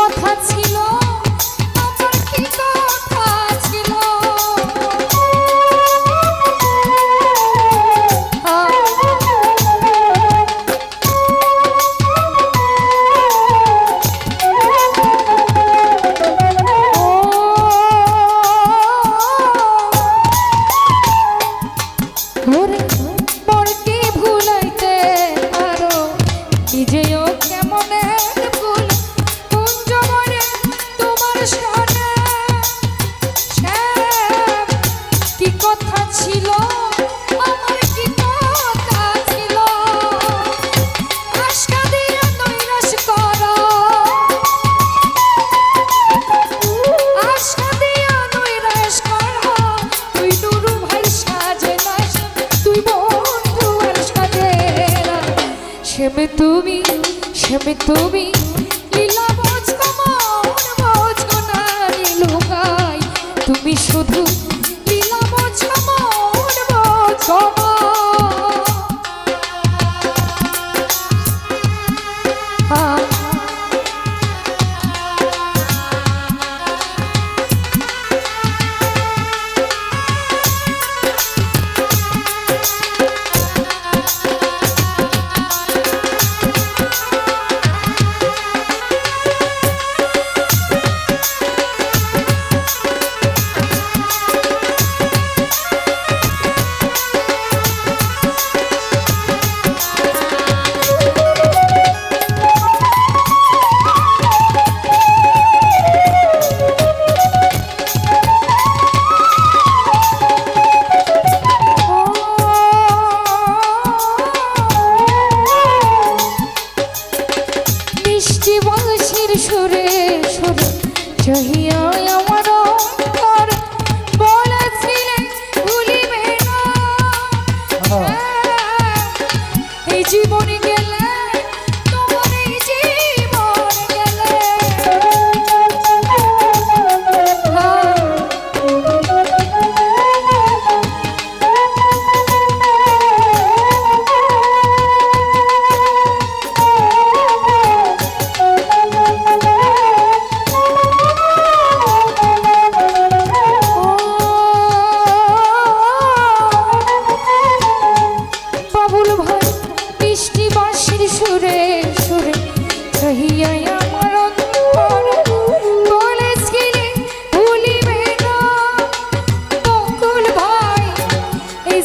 কথা ছিল। সেবে তুমি শ্যামে তুমি মিষ্টি